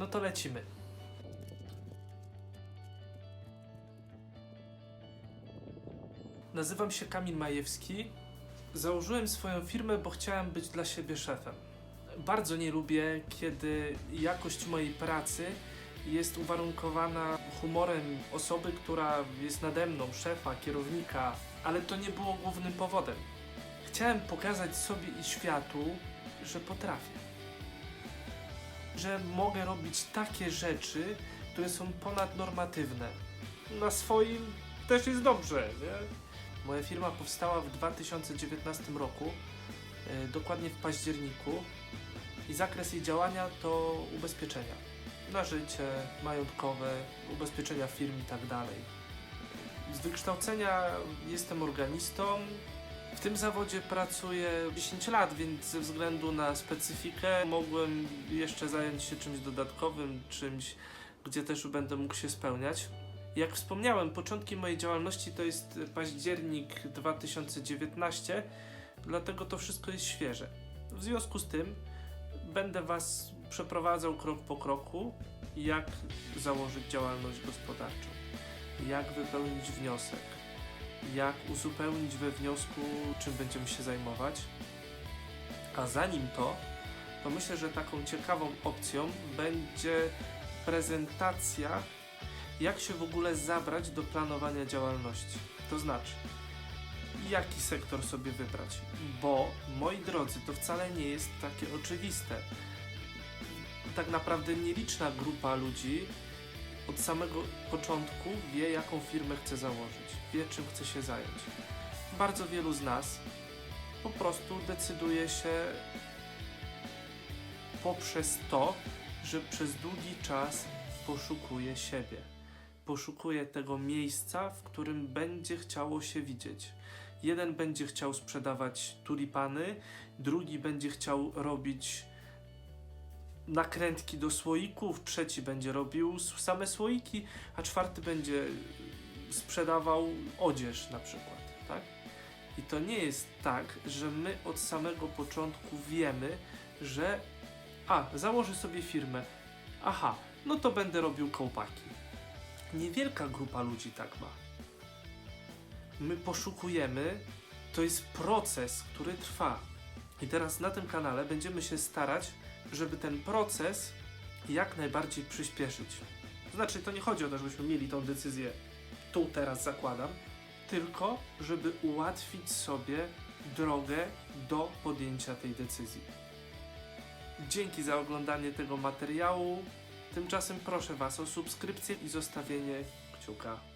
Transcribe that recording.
No to lecimy. Nazywam się Kamil Majewski. Założyłem swoją firmę, bo chciałem być dla siebie szefem. Bardzo nie lubię, kiedy jakość mojej pracy jest uwarunkowana humorem osoby, która jest nade mną, szefa, kierownika, ale to nie było głównym powodem. Chciałem pokazać sobie i światu, że potrafię. Że mogę robić takie rzeczy, które są ponadnormatywne. Na swoim też jest dobrze, nie? Moja firma powstała w 2019 roku, e, dokładnie w październiku i zakres jej działania to ubezpieczenia na życie, majątkowe, ubezpieczenia firm i tak dalej. Z wykształcenia jestem organistą. W tym zawodzie pracuję 10 lat, więc ze względu na specyfikę mogłem jeszcze zająć się czymś dodatkowym, czymś, gdzie też będę mógł się spełniać. Jak wspomniałem, początki mojej działalności to jest październik 2019, dlatego to wszystko jest świeże. W związku z tym będę Was przeprowadzał krok po kroku, jak założyć działalność gospodarczą, jak wypełnić wniosek, jak uzupełnić we wniosku, czym będziemy się zajmować. A zanim to, to myślę, że taką ciekawą opcją będzie prezentacja, jak się w ogóle zabrać do planowania działalności. To znaczy, jaki sektor sobie wybrać. Bo, moi drodzy, to wcale nie jest takie oczywiste. Tak naprawdę nieliczna grupa ludzi od samego początku wie, jaką firmę chce założyć, wie, czym chce się zająć. Bardzo wielu z nas po prostu decyduje się poprzez to, że przez długi czas poszukuje siebie. Poszukuje tego miejsca, w którym będzie chciało się widzieć. Jeden będzie chciał sprzedawać tulipany, drugi będzie chciał robić nakrętki do słoików, trzeci będzie robił same słoiki, a czwarty będzie sprzedawał odzież na przykład, tak? I to nie jest tak, że my od samego początku wiemy, że a, założę sobie firmę, aha, no to będę robił kołpaki. Niewielka grupa ludzi tak ma. My poszukujemy, to jest proces, który trwa. I teraz na tym kanale będziemy się starać, żeby ten proces jak najbardziej przyspieszyć. Znaczy, to nie chodzi o to, żebyśmy mieli tą decyzję tu, teraz zakładam, tylko żeby ułatwić sobie drogę do podjęcia tej decyzji. Dzięki za oglądanie tego materiału. Tymczasem proszę Was o subskrypcję i zostawienie kciuka